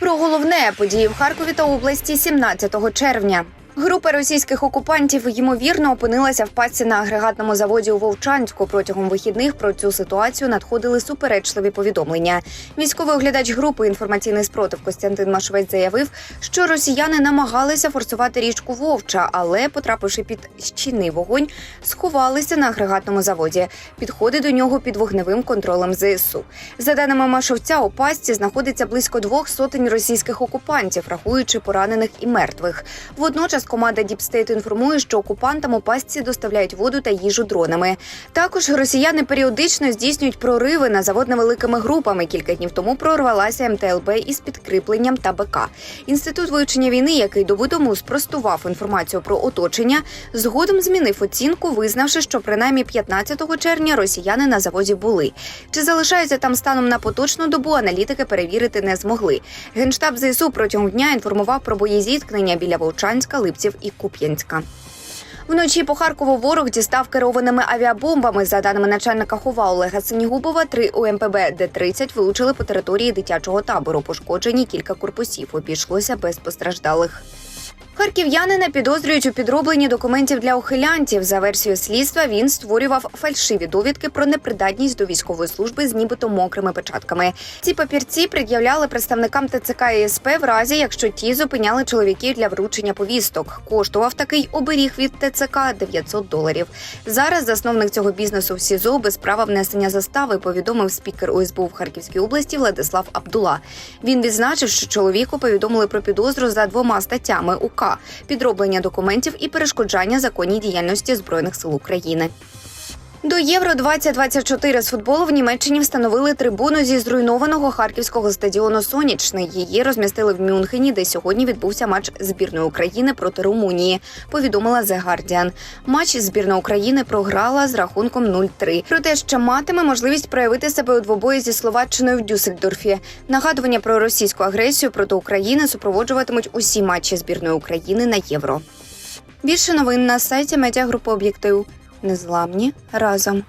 Про головне події в Харкові та області 17 червня. Група російських окупантів ймовірно опинилася в пастці на агрегатному заводі у Вовчанську. Протягом вихідних про цю ситуацію надходили суперечливі повідомлення. Військовий оглядач групи інформаційний спротив Костянтин Машовець заявив, що росіяни намагалися форсувати річку Вовча, але, потрапивши під щільний вогонь, сховалися на агрегатному заводі. Підходи до нього під вогневим контролем ЗСУ. За даними Машовця, у пастці знаходиться близько двох сотень російських окупантів, рахуючи поранених і мертвих. Водночас команда Діпстейт інформує, що окупантам у пастці доставляють воду та їжу дронами. Також росіяни періодично здійснюють прориви на завод невеликими групами. Кілька днів тому прорвалася МТЛБ із підкріпленням та БК. Інститут вивчення війни, який доби тому спростував інформацію про оточення, згодом змінив оцінку, визнавши, що принаймні 15 червня росіяни на заводі були. Чи залишаються там станом на поточну добу, аналітики перевірити не змогли. Генштаб ЗСУ протягом дня інформував про боєзіткнення біля Вовчанська, Липців і Куп'янська. Вночі по Харкову ворог дістав керованими авіабомбами. За даними начальника хова Олега Синігубова, три УМПБ Д-30 влучили по території дитячого табору. Пошкоджені кілька корпусів. Обійшлося без постраждалих. Харків'янина підозрюють у підробленні документів для ухилянтів. За версією слідства він створював фальшиві довідки про непридатність до військової служби з нібито мокрими печатками. Ці папірці пред'являли представникам ТЦК і СП в разі, якщо ті зупиняли чоловіків для вручення повісток. Коштував такий оберіг від ТЦК 900 доларів. Зараз засновник цього бізнесу в СІЗО без права внесення застави повідомив спікер ОСБУ в Харківській області Владислав Абдула. Він відзначив, що чоловіку повідомили про підозру за двома статтями Підроблення документів і перешкоджання законній діяльності збройних сил України. До Євро 2024 з футболу в Німеччині встановили трибуну зі зруйнованого харківського стадіону Сонячний. Її розмістили в Мюнхені, де сьогодні відбувся матч збірної України проти Румунії. Повідомила The Guardian. Матч збірна України програла з рахунком 0-3. Проте ще матиме можливість проявити себе у двобої зі Словаччиною в Дюссельдорфі. Нагадування про російську агресію проти України супроводжуватимуть усі матчі збірної України на євро. Більше новин на сайті медіагрупи об'єктив. Незламні разом.